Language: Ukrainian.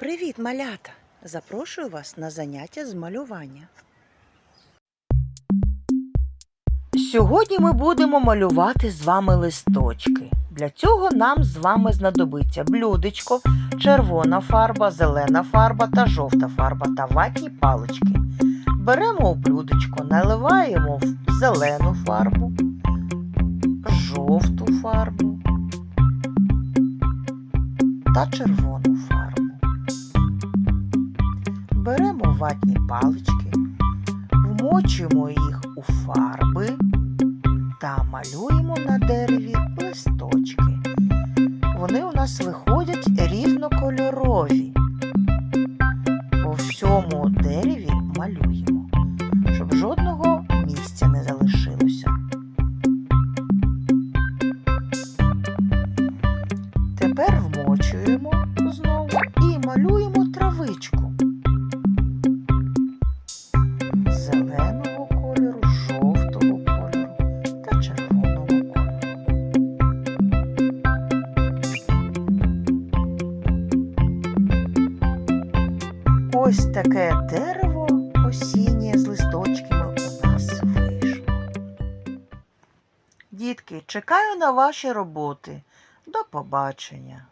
Привіт, малята! Запрошую вас на заняття з малювання. Сьогодні ми будемо малювати з вами листочки. Для цього нам з вами знадобиться блюдечко, червона фарба, зелена фарба та жовта фарба та ватні палички. Беремо у блюдечко, наливаємо в зелену фарбу, жовту фарбу та червону фарбу. Беремо ватні палички, вмочуємо їх у фарби та малюємо на дереві листочки. Вони у нас виходять різнокольорові. По всьому дереві малюємо, Ось таке дерево осіннє з листочками у нас вийшло. Дітки, чекаю на ваші роботи. До побачення!